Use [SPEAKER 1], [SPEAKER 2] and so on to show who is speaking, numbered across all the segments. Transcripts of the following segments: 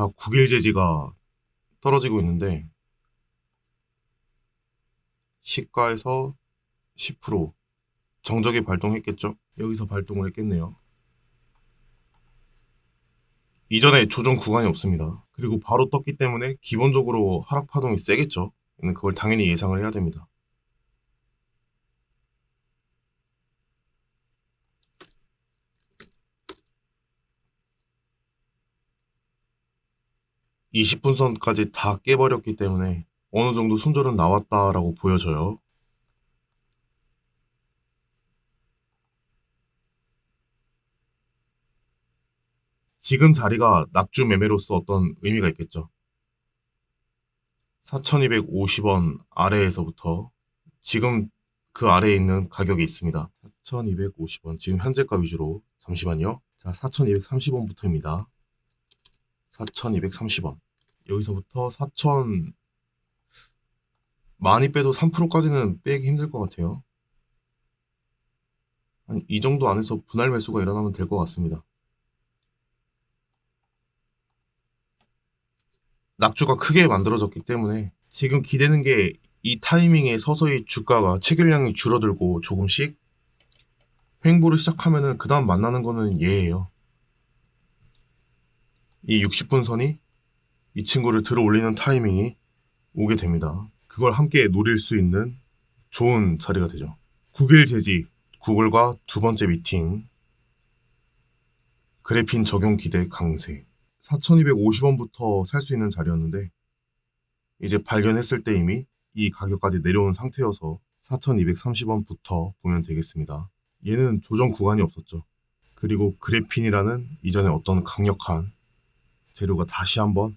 [SPEAKER 1] 자, 국일 제지가 떨어지고 있는데 시가에서 10% 정적이 발동했겠죠? 여기서 발동을 했겠네요. 이전에 조정 구간이 없습니다. 그리고 바로 떴기 때문에 기본적으로 하락 파동이 세겠죠. 그걸 당연히 예상을 해야 됩니다. (20분 선까지 다 깨버렸기 때문에) 어느 정도 손절은 나왔다라고 보여져요. 지금 자리가 낙주 매매로서 어떤 의미가 있겠죠. 4,250원 아래에서부터 지금 그 아래에 있는 가격이 있습니다. 4,250원 지금 현재가 위주로 잠시만요. 자 4,230원부터입니다. 4,230원 여기서부터 4,000 많이 빼도 3%까지는 빼기 힘들 것 같아요. 한 이 정도 안에서 분할 매수가 일어나면 될 것 같습니다. 낙주가 크게 만들어졌기 때문에 지금 기대는 게 이 타이밍에 서서히 주가가 체결량이 줄어들고 조금씩 횡보를 시작하면은 그 다음 만나는 거는 얘예요. 이 60분 선이 이 친구를 들어 올리는 타이밍이 오게 됩니다. 그걸 함께 노릴 수 있는 좋은 자리가 되죠. 9일 제지, 구글과 두 번째 미팅, 그래핀 적용 기대 강세. 4,250원부터 살 수 있는 자리였는데 이제 발견했을 때 이미 이 가격까지 내려온 상태여서 4,230원부터 보면 되겠습니다. 얘는 조정 구간이 없었죠. 그리고 그래핀이라는 이전에 어떤 강력한 재료가 다시 한번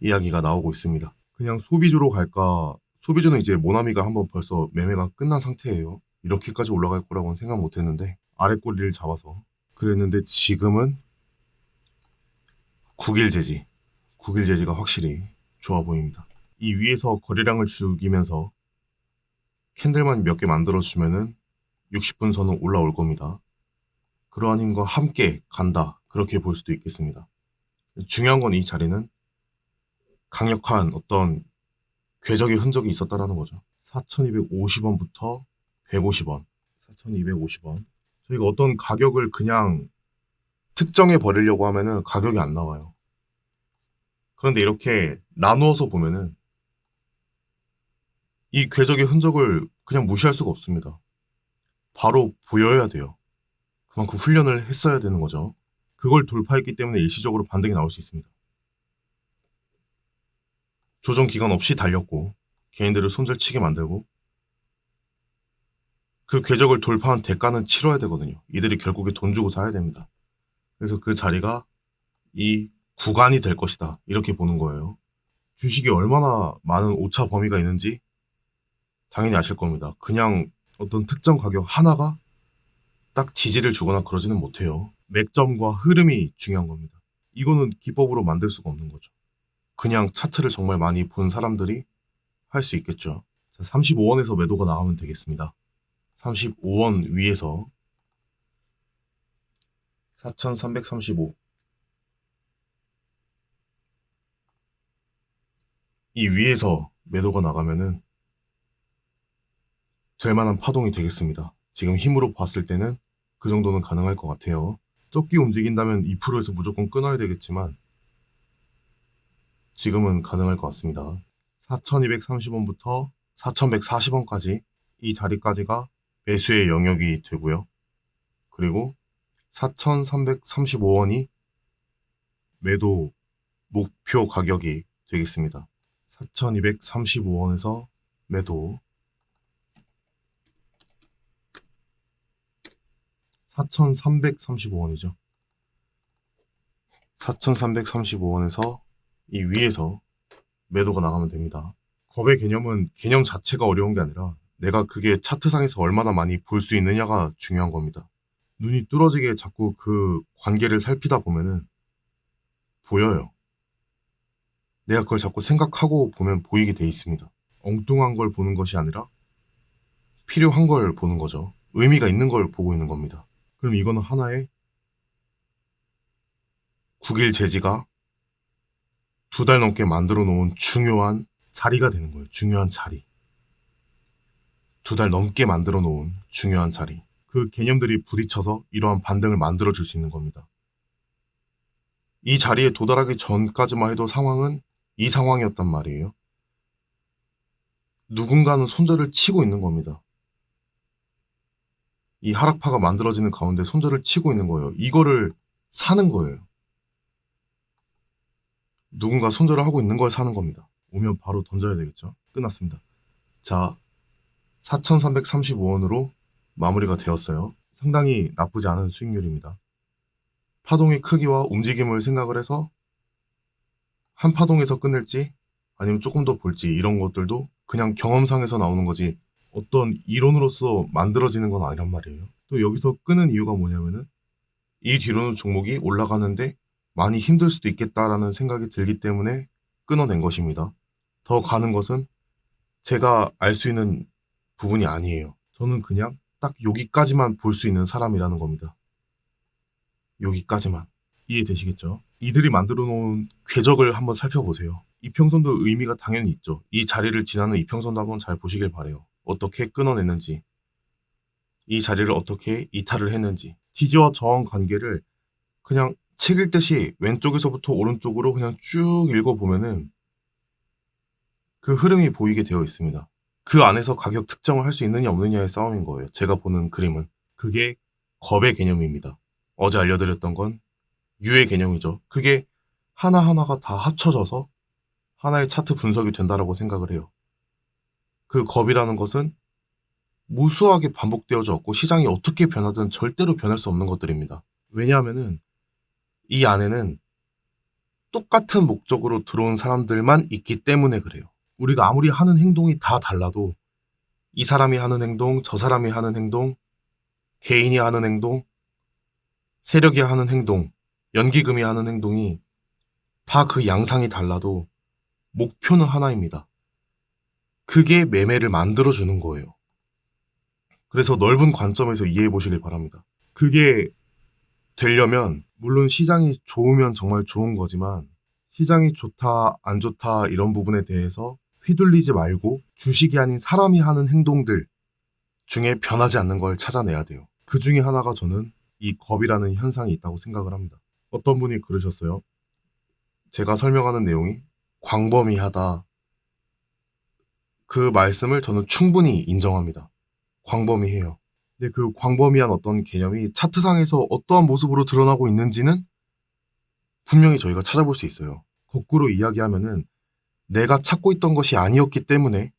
[SPEAKER 1] 이야기가 나오고 있습니다. 그냥 소비주로 갈까? 소비주는 이제 모나미가 한번 벌써 매매가 끝난 상태예요. 이렇게까지 올라갈 거라고는 생각 못 했는데 아래 꼬리를 잡아서 그랬는데 지금은 국일 제지, 국일 제지가 확실히 좋아 보입니다. 이 위에서 거래량을 죽이면서 캔들만 몇 개 만들어주면은 60분 선은 올라올 겁니다. 그러한 힘과 함께 간다. 그렇게 볼 수도 있겠습니다. 중요한 건 이 자리는 강력한 어떤 궤적의 흔적이 있었다라는 거죠. 4,250원부터 150원, 4,250원. 저희가 어떤 가격을 그냥 특정해 버리려고 하면은 가격이 안 나와요. 그런데 이렇게 나누어서 보면은 이 궤적의 흔적을 그냥 무시할 수가 없습니다. 바로 보여야 돼요. 그만큼 훈련을 했어야 되는 거죠. 그걸 돌파했기 때문에 일시적으로 반등이 나올 수 있습니다. 조정 기간 없이 달렸고 개인들을 손절치게 만들고 그 궤적을 돌파한 대가는 치러야 되거든요. 이들이 결국에 돈 주고 사야 됩니다. 그래서 그 자리가 이 구간이 될 것이다. 이렇게 보는 거예요. 주식이 얼마나 많은 오차 범위가 있는지 당연히 아실 겁니다. 그냥 어떤 특정 가격 하나가 딱 지지를 주거나 그러지는 못해요. 맥점과 흐름이 중요한 겁니다. 이거는 기법으로 만들 수가 없는 거죠. 그냥 차트를 정말 많이 본 사람들이 할 수 있겠죠. 자, 35원에서 매도가 나가면 되겠습니다. 35원 위에서 4335. 이 위에서 매도가 나가면은 될 만한 파동이 되겠습니다. 지금 힘으로 봤을 때는 그 정도는 가능할 것 같아요. 적기 움직인다면 2%에서 무조건 끊어야 되겠지만 지금은 가능할 것 같습니다. 4230원부터 4140원까지 이 자리까지가 매수의 영역이 되고요. 그리고 4,335원이 매도 목표 가격이 되겠습니다. 4,235원에서 매도 4,335원이죠. 4,335원에서 이 위에서 매도가 나가면 됩니다. 겁의 개념은 개념 자체가 어려운 게 아니라 내가 그게 차트상에서 얼마나 많이 볼 수 있느냐가 중요한 겁니다. 눈이 뚫어지게 자꾸 그 관계를 살피다 보면은 보여요. 내가 그걸 자꾸 생각하고 보면 보이게 돼 있습니다. 엉뚱한 걸 보는 것이 아니라 필요한 걸 보는 거죠. 의미가 있는 걸 보고 있는 겁니다. 그럼 이거는 하나의 국일 제지가 두 달 넘게 만들어 놓은 중요한 자리가 되는 거예요. 중요한 자리. 두 달 넘게 만들어 놓은 중요한 자리. 그 개념들이 부딪혀서 이러한 반등을 만들어 줄 수 있는 겁니다. 이 자리에 도달하기 전까지만 해도 상황은 이 상황이었단 말이에요. 누군가는 손절을 치고 있는 겁니다. 이 하락파가 만들어지는 가운데 손절을 치고 있는 거예요. 이거를 사는 거예요. 누군가 손절을 하고 있는 걸 사는 겁니다. 오면 바로 던져야 되겠죠. 끝났습니다. 자, 4,335원으로 마무리가 되었어요. 상당히 나쁘지 않은 수익률입니다. 파동의 크기와 움직임을 생각을 해서 한 파동에서 끝낼지 아니면 조금 더 볼지 이런 것들도 그냥 경험상에서 나오는 거지 어떤 이론으로서 만들어지는 건 아니란 말이에요. 또 여기서 끄는 이유가 뭐냐면은 이 뒤로는 종목이 올라가는데 많이 힘들 수도 있겠다라는 생각이 들기 때문에 끊어낸 것입니다. 더 가는 것은 제가 알 수 있는 부분이 아니에요. 저는 그냥 딱 여기까지만 볼 수 있는 사람이라는 겁니다. 여기까지만. 이해되시겠죠? 이들이 만들어 놓은 궤적을 한번 살펴보세요. 이평선도 의미가 당연히 있죠. 이 자리를 지나는 이평선도 한번 잘 보시길 바래요. 어떻게 끊어냈는지, 이 자리를 어떻게 이탈을 했는지, 지지와 저항 관계를 그냥 책 읽듯이 왼쪽에서부터 오른쪽으로 그냥 쭉 읽어보면은 그 흐름이 보이게 되어 있습니다. 그 안에서 가격 특정을 할 수 있느냐 없느냐의 싸움인 거예요. 제가 보는 그림은. 그게 겁의 개념입니다. 어제 알려드렸던 건 유의 개념이죠. 그게 하나하나가 다 합쳐져서 하나의 차트 분석이 된다라고 생각을 해요. 그 겁이라는 것은 무수하게 반복되어져 왔고 시장이 어떻게 변하든 절대로 변할 수 없는 것들입니다. 왜냐하면은 이 안에는 똑같은 목적으로 들어온 사람들만 있기 때문에 그래요. 우리가 아무리 하는 행동이 다 달라도 이 사람이 하는 행동, 저 사람이 하는 행동, 개인이 하는 행동, 세력이 하는 행동, 연기금이 하는 행동이 다 그 양상이 달라도 목표는 하나입니다. 그게 매매를 만들어주는 거예요. 그래서 넓은 관점에서 이해해 보시길 바랍니다. 그게 되려면, 물론 시장이 좋으면 정말 좋은 거지만, 시장이 좋다, 안 좋다, 이런 부분에 대해서 휘둘리지 말고 주식이 아닌 사람이 하는 행동들 중에 변하지 않는 걸 찾아내야 돼요. 그 중에 하나가 저는 이 겁이라는 현상이 있다고 생각을 합니다. 어떤 분이 그러셨어요. 제가 설명하는 내용이 광범위하다. 그 말씀을 저는 충분히 인정합니다. 광범위해요. 근데 그 광범위한 어떤 개념이 차트상에서 어떠한 모습으로 드러나고 있는지는 분명히 저희가 찾아볼 수 있어요. 거꾸로 이야기하면은 내가 찾고 있던 것이 아니었기 때문에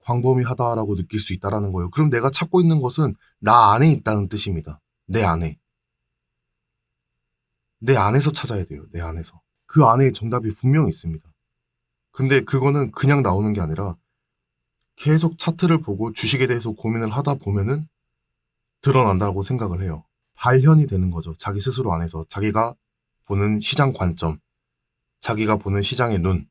[SPEAKER 1] 광범위하다라고 느낄 수 있다라는 거예요. 그럼 내가 찾고 있는 것은 나 안에 있다는 뜻입니다. 내 안에. 내 안에서 찾아야 돼요. 내 안에서. 그 안에 정답이 분명히 있습니다. 근데 그거는 그냥 나오는 게 아니라 계속 차트를 보고 주식에 대해서 고민을 하다 보면은 드러난다고 생각을 해요. 발현이 되는 거죠. 자기 스스로 안에서. 자기가 보는 시장 관점, 자기가 보는 시장의 눈.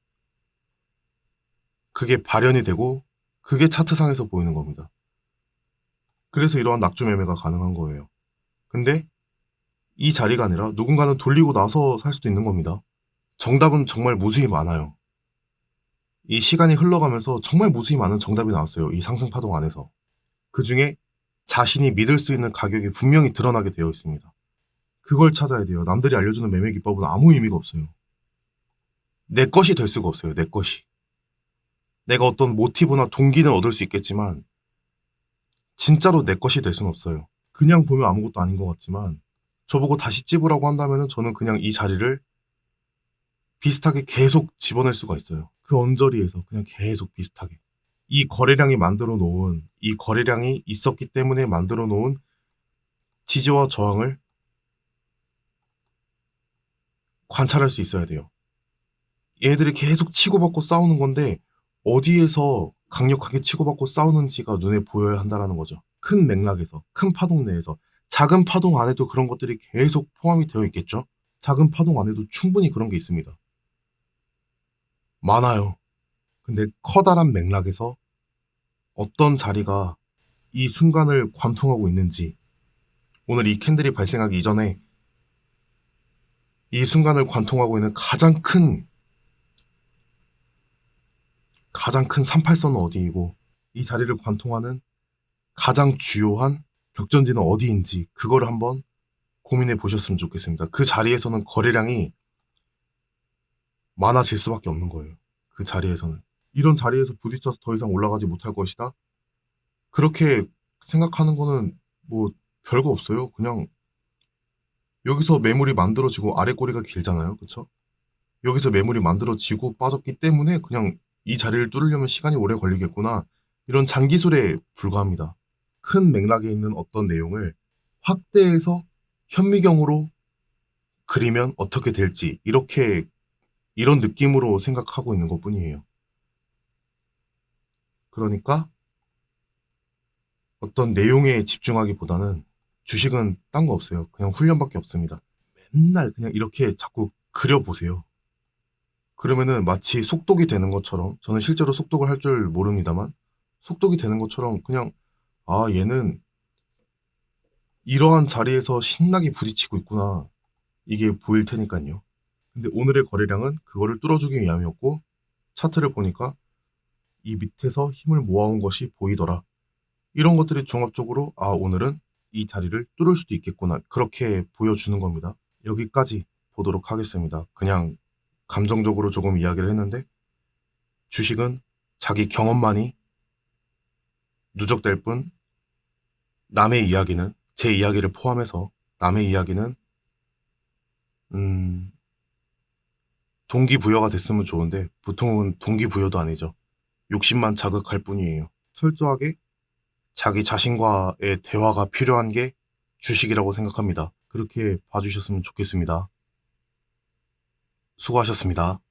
[SPEAKER 1] 그게 발현이 되고 그게 차트상에서 보이는 겁니다. 그래서 이러한 낙주 매매가 가능한 거예요. 근데 이 자리가 아니라 누군가는 돌리고 나서 살 수도 있는 겁니다. 정답은 정말 무수히 많아요. 이 시간이 흘러가면서 정말 무수히 많은 정답이 나왔어요. 이 상승 파동 안에서. 그 중에 자신이 믿을 수 있는 가격이 분명히 드러나게 되어 있습니다. 그걸 찾아야 돼요. 남들이 알려주는 매매 기법은 아무 의미가 없어요. 내 것이 될 수가 없어요. 내 것이. 내가 어떤 모티브나 동기는 얻을 수 있겠지만 진짜로 내 것이 될 수는 없어요. 그냥 보면 아무것도 아닌 것 같지만 저보고 다시 찝으라고 한다면 저는 그냥 이 자리를 비슷하게 계속 집어낼 수가 있어요. 그 언저리에서 그냥 계속 비슷하게. 이 거래량이 만들어 놓은, 이 거래량이 있었기 때문에 만들어 놓은 지지와 저항을 관찰할 수 있어야 돼요. 얘들이 계속 치고받고 싸우는 건데 어디에서 강력하게 치고받고 싸우는지가 눈에 보여야 한다는 거죠. 큰 맥락에서, 큰 파동 내에서. 작은 파동 안에도 그런 것들이 계속 포함이 되어 있겠죠? 작은 파동 안에도 충분히 그런 게 있습니다. 많아요. 근데 커다란 맥락에서 어떤 자리가 이 순간을 관통하고 있는지, 오늘 이 캔들이 발생하기 이전에 이 순간을 관통하고 있는 가장 큰 가장 큰 38선은 어디이고 이 자리를 관통하는 가장 주요한 격전지는 어디인지 그거를 한번 고민해 보셨으면 좋겠습니다. 그 자리에서는 거래량이 많아질 수밖에 없는 거예요. 그 자리에서는. 이런 자리에서 부딪혀서 더 이상 올라가지 못할 것이다. 그렇게 생각하는 거는 뭐 별거 없어요. 그냥 여기서 매물이 만들어지고 아래 꼬리가 길잖아요. 그쵸? 여기서 매물이 만들어지고 빠졌기 때문에 그냥 이 자리를 뚫으려면 시간이 오래 걸리겠구나. 이런 장기술에 불과합니다. 큰 맥락에 있는 어떤 내용을 확대해서 현미경으로 그리면 어떻게 될지 이렇게 이런 느낌으로 생각하고 있는 것 뿐이에요. 그러니까 어떤 내용에 집중하기보다는 주식은 딴 거 없어요. 그냥 훈련밖에 없습니다. 맨날 그냥 이렇게 자꾸 그려보세요. 그러면은 마치 속독이 되는 것처럼 저는 실제로 속독을 할 줄 모릅니다만 속독이 되는 것처럼 그냥 아 얘는 이러한 자리에서 신나게 부딪히고 있구나 이게 보일 테니까요. 근데 오늘의 거래량은 그거를 뚫어주기 위함이었고 차트를 보니까 이 밑에서 힘을 모아온 것이 보이더라. 이런 것들이 종합적으로 아 오늘은 이 자리를 뚫을 수도 있겠구나 그렇게 보여주는 겁니다. 여기까지 보도록 하겠습니다. 그냥 감정적으로 조금 이야기를 했는데 주식은 자기 경험만이 누적될 뿐 남의 이야기는 제 이야기를 포함해서 남의 이야기는 음 동기부여가 됐으면 좋은데 보통은 동기부여도 아니죠. 욕심만 자극할 뿐이에요. 철저하게 자기 자신과의 대화가 필요한 게 주식이라고 생각합니다. 그렇게 봐주셨으면 좋겠습니다. 수고하셨습니다.